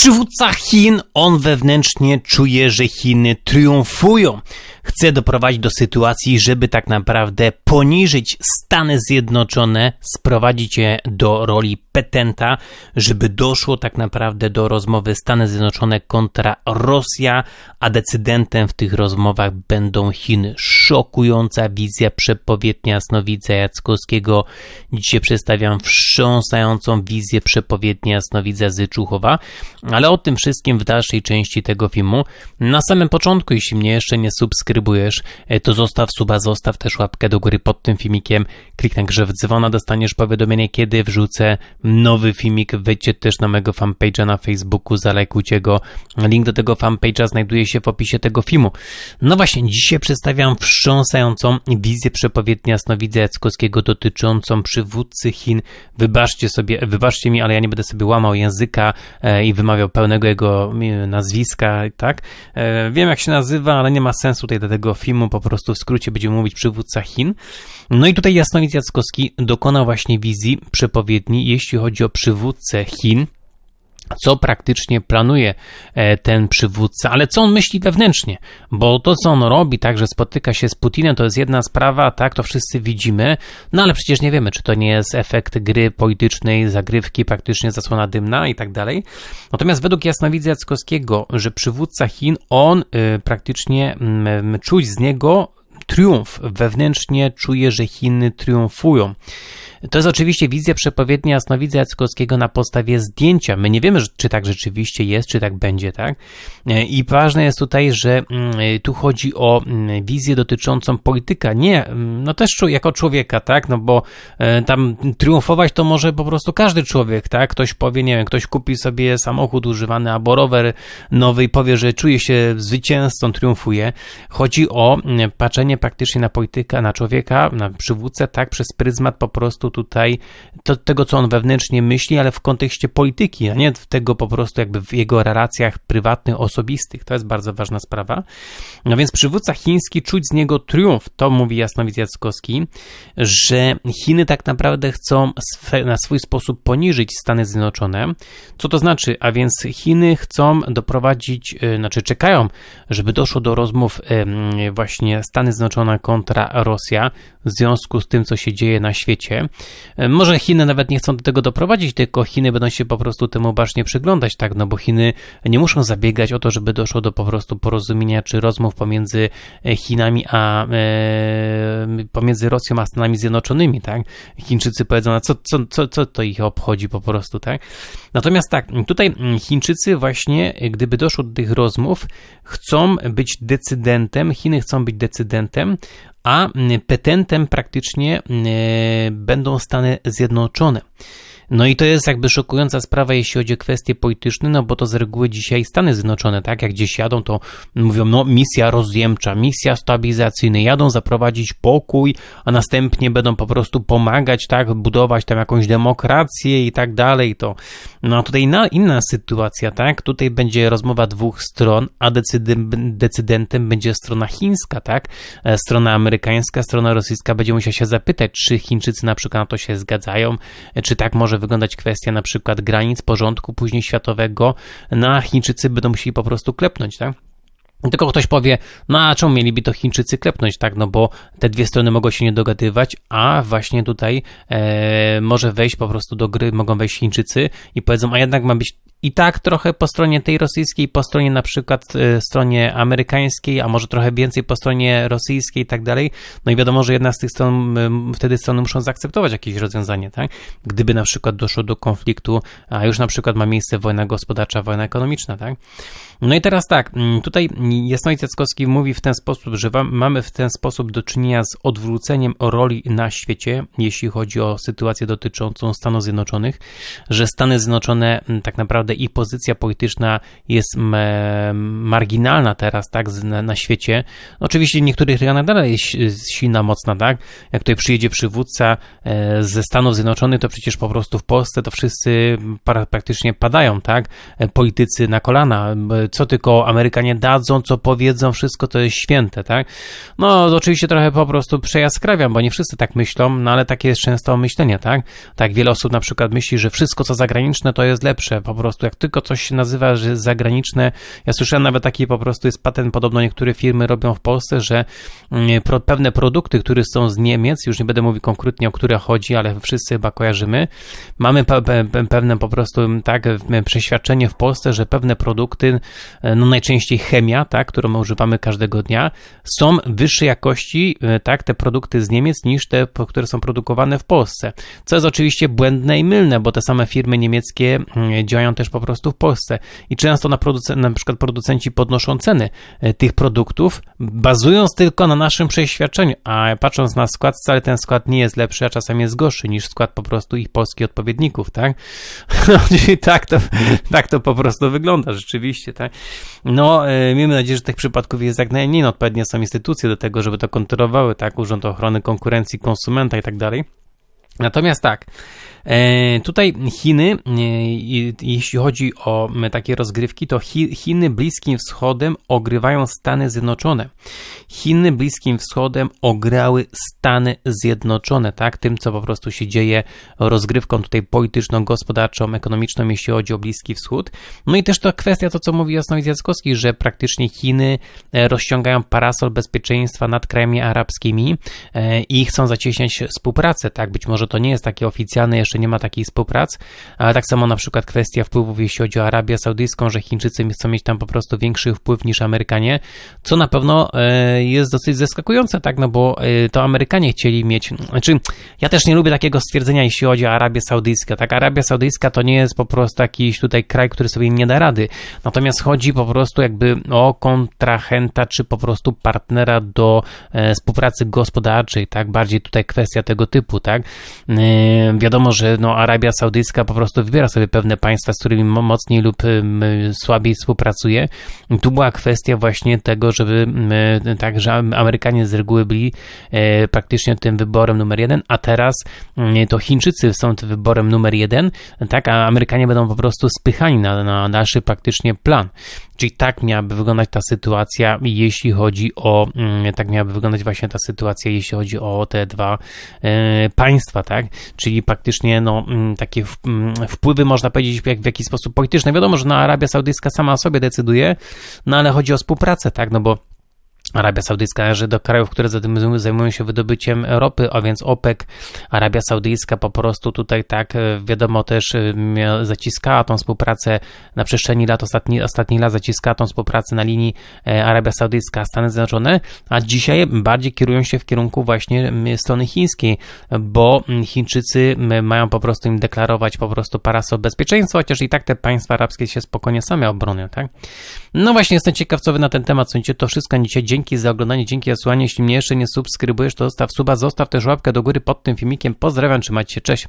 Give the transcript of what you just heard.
Przywódca Chin, on wewnętrznie czuje, że Chiny triumfują. Chce doprowadzić do sytuacji, żeby tak naprawdę poniżyć Stany Zjednoczone, sprowadzić je do roli petenta, żeby doszło tak naprawdę do rozmowy Stany Zjednoczone kontra Rosja, a decydentem w tych rozmowach będą Chiny. Szokująca wizja przepowiednia jasnowidza Jackowskiego. Dzisiaj przedstawiam wstrząsającą wizję przepowiednia jasnowidza Zyczuchowa, ale o tym wszystkim w dalszej części tego filmu. Na samym początku, jeśli mnie jeszcze nie subskrybujesz, e, to zostaw suba, zostaw też łapkę do góry pod tym filmikiem, kliknij grzew dzwona, dostaniesz powiadomienie, kiedy wrzucę nowy filmik. Wejdźcie też na mojego fanpage'a na Facebooku, zalajkujcie go. Link do tego fanpage'a znajduje się w opisie tego filmu. No właśnie, dzisiaj przedstawiam wstrząsającą wizję przepowiednia jasnowidza Jackowskiego dotyczącą przywódcy Chin. Wybaczcie sobie, wybaczcie mi, ale ja nie będę sobie łamał języka e, i wymawiał pełnego jego nazwiska, tak? E, wiem jak się nazywa, ale nie ma sensu tutaj do tego filmu, po prostu w skrócie będziemy mówić przywódca Chin. No i tutaj Jasnowidz Jackowski dokonał właśnie wizji przepowiedni, jeśli chodzi o przywódcę Chin co praktycznie planuje e, ten przywódca, ale co on myśli wewnętrznie, bo to, co on robi, tak, że spotyka się z Putinem, to jest jedna sprawa, tak, to wszyscy widzimy, no ale przecież nie wiemy, czy to nie jest efekt gry politycznej, zagrywki, praktycznie zasłona dymna i tak dalej. Natomiast według Jasnowidza Jackowskiego, że przywódca Chin, on y, praktycznie y, czuć z niego triumf, wewnętrznie czuje, że Chiny triumfują. To jest oczywiście wizja przepowiednia jasnowidza Jackowskiego na podstawie zdjęcia. My nie wiemy, czy tak rzeczywiście jest, czy tak będzie, tak? I ważne jest tutaj, że mm, tu chodzi o mm, wizję dotyczącą polityka, nie, mm, no też jako człowieka, tak? No bo e, tam triumfować to może po prostu każdy człowiek, tak? Ktoś powie, nie wiem, ktoś kupi sobie samochód używany albo rower nowy i powie, że czuje się zwycięzcą, triumfuje. Chodzi o patrzenie praktycznie na polityka, na człowieka, na przywódcę, tak? Przez pryzmat po prostu tutaj to, tego, co on wewnętrznie myśli, ale w kontekście polityki, a nie tego po prostu jakby w jego relacjach prywatnych, osobistych. To jest bardzo ważna sprawa. No więc przywódca chiński czuć z niego triumf. To mówi Jasnowidz Jackowski, że Chiny tak naprawdę chcą na swój sposób poniżyć Stany Zjednoczone. Co to znaczy? A więc Chiny chcą doprowadzić, e, znaczy czekają, żeby doszło do rozmów właśnie Stany Zjednoczone kontra Rosja w związku z tym, co się dzieje na świecie. E, może Chiny nawet nie chcą do tego doprowadzić, tylko Chiny będą się po prostu temu bacznie przyglądać, tak, no bo Chiny nie muszą zabiegać o to, żeby doszło do po prostu porozumienia czy rozmów pomiędzy e, Chinami a e, pomiędzy Rosją a Stanami Zjednoczonymi, tak. Chińczycy powiedzą, a co, co, co, co to ich obchodzi po prostu, tak. Natomiast tak, tutaj Chińczycy właśnie, gdyby doszło do tych rozmów, chcą być decydentem, Chiny chcą być decydentem, a petentem praktycznie będą Stany Zjednoczone. No i to jest jakby szokująca sprawa, jeśli chodzi o kwestie polityczne, no bo to z reguły dzisiaj Stany Zjednoczone, tak, jak gdzieś jadą, to mówią, no misja rozjemcza, misja stabilizacyjna, jadą zaprowadzić pokój, a następnie będą po prostu pomagać, tak, budować tam jakąś demokrację i tak dalej, to no tutaj inna, inna sytuacja, tak, tutaj będzie rozmowa dwóch stron, a decydentem będzie strona chińska, tak, e, strona amerykańska, strona rosyjska będzie musiała się zapytać, czy Chińczycy na przykład na to się zgadzają, e, czy tak może wyglądać kwestia na przykład granic porządku później światowego, no a Chińczycy będą musieli po prostu klepnąć, tak? Tylko ktoś powie, no a czemu mieliby to Chińczycy klepnąć, tak? No bo te dwie strony mogą się nie dogadywać, a właśnie tutaj e, może wejść po prostu do gry, mogą wejść Chińczycy i powiedzą, a jednak ma być i tak trochę po stronie tej rosyjskiej, po stronie na przykład e, stronie amerykańskiej, a może trochę więcej po stronie rosyjskiej i tak dalej. No i wiadomo, że jedna z tych stron, wtedy strony muszą zaakceptować jakieś rozwiązanie, tak? Gdyby na przykład doszło do konfliktu, a już na przykład ma miejsce wojna gospodarcza, wojna ekonomiczna, tak? No i teraz tak, tutaj Jasnowic Jackowski mówi w ten sposób, że mamy w ten sposób do czynienia z odwróceniem roli na świecie, jeśli chodzi o sytuację dotyczącą Stanów Zjednoczonych, że Stany Zjednoczone tak naprawdę i pozycja polityczna jest marginalna teraz, tak, na, świecie. Oczywiście w niektórych regionach dalej jest silna, mocna, tak. Jak tutaj przyjedzie przywódca e, ze Stanów Zjednoczonych, to przecież po prostu w Polsce to wszyscy praktycznie padają, tak. E, politycy na kolana. Co tylko Amerykanie dadzą, co powiedzą, wszystko to jest święte, tak? No, oczywiście trochę po prostu przejaskrawiam, bo nie wszyscy tak myślą, no ale takie jest często myślenie, tak? Tak, wiele osób na przykład myśli, że wszystko, co zagraniczne, to jest lepsze, po prostu jak tylko coś się nazywa, że zagraniczne, ja słyszałem nawet taki po prostu jest patent, podobno niektóre firmy robią w Polsce, że mm, pewne produkty, które są z Niemiec, już nie będę mówił konkretnie o które chodzi, ale wszyscy chyba kojarzymy, mamy pe, pe, pewne po prostu tak przeświadczenie w Polsce, że pewne produkty, e, no najczęściej chemia, tak, którą my używamy każdego dnia, są wyższej jakości, e, tak, te produkty z Niemiec niż te, które są produkowane w Polsce. Co jest oczywiście błędne i mylne, bo te same firmy niemieckie mm, działają też po prostu w Polsce i często na, producen- na przykład producenci podnoszą ceny e, tych produktów, bazując tylko na naszym przeświadczeniu, a patrząc na skład, wcale ten skład nie jest lepszy, a czasami jest gorszy niż skład po prostu ich polskich odpowiedników, tak? Czyli tak to, tak to po prostu wygląda rzeczywiście, tak? No, e, miejmy nadzieję, że tych przypadków jest jak najmniej, no, odpowiednie są instytucje do tego, żeby to kontrolowały, tak? Urząd Ochrony Konkurencji, Konsumenta i tak dalej. Natomiast tak, tutaj Chiny, e, jeśli chodzi o takie rozgrywki, to Chiny Bliskim Wschodem ogrywają Stany Zjednoczone. Chiny Bliskim Wschodem ograły Stany Zjednoczone, tak? Tym, co po prostu się dzieje rozgrywką tutaj polityczną, gospodarczą, ekonomiczną, jeśli chodzi o Bliski Wschód. No i też to kwestia, to co mówi Jasnowic Jackowski, że praktycznie Chiny e, rozciągają parasol bezpieczeństwa nad krajami arabskimi i chcą zacieśniać współpracę, tak? Być może to nie jest takie oficjalne, jeszcze nie ma takiej współpracy, ale tak samo na przykład kwestia wpływów, jeśli chodzi o Arabię Saudyjską, że Chińczycy chcą mieć tam po prostu większy wpływ niż Amerykanie, co na pewno e, jest dosyć zaskakujące, tak, no bo e, to Amerykanie chcieli mieć, znaczy ja też nie lubię takiego stwierdzenia, jeśli chodzi o Arabię Saudyjską, tak, Arabia Saudyjska to nie jest po prostu jakiś tutaj kraj, który sobie nie da rady, natomiast chodzi po prostu jakby o kontrahenta, czy po prostu partnera do e, współpracy gospodarczej, tak, bardziej tutaj kwestia tego typu, tak, wiadomo, że no, Arabia Saudyjska po prostu wybiera sobie pewne państwa, z którymi mocniej lub słabiej współpracuje. Tu była kwestia właśnie tego, żeby tak, że Amerykanie z reguły byli e, praktycznie tym wyborem numer jeden, a teraz to Chińczycy są tym wyborem numer jeden, tak, a Amerykanie będą po prostu spychani na, na dalszy praktycznie plan. Czyli tak miałaby wyglądać ta sytuacja, jeśli chodzi o, tak miałaby wyglądać właśnie ta sytuacja, jeśli chodzi o te dwa e, państwa, tak? Czyli praktycznie, no, mm, takie mm, wpływy, można powiedzieć, w, w jakiś sposób polityczny. Wiadomo, że na Arabia Saudyjska sama o sobie decyduje, no ale chodzi o współpracę, tak? No bo Arabia Saudyjska należy do krajów, które zajmują się wydobyciem ropy, a więc OPEC. Arabia Saudyjska po prostu tutaj tak, e, wiadomo też, e, zaciskała tą współpracę na przestrzeni lat, ostatni, ostatni lat zaciskała tą współpracę na linii e, Arabia Saudyjska, Stany Zjednoczone, a dzisiaj bardziej kierują się w kierunku właśnie strony chińskiej, bo Chińczycy mają po prostu im deklarować po prostu parasol bezpieczeństwa, chociaż i tak te państwa arabskie się spokojnie same obronią, tak? No właśnie, jestem ciekaw, co wy na ten temat sądzicie, to wszystko dzisiaj Dzięki za oglądanie, dzięki za słuchanie. Jeśli mnie jeszcze nie subskrybujesz, to zostaw suba, zostaw też łapkę do góry pod tym filmikiem. Pozdrawiam, trzymajcie się, cześć.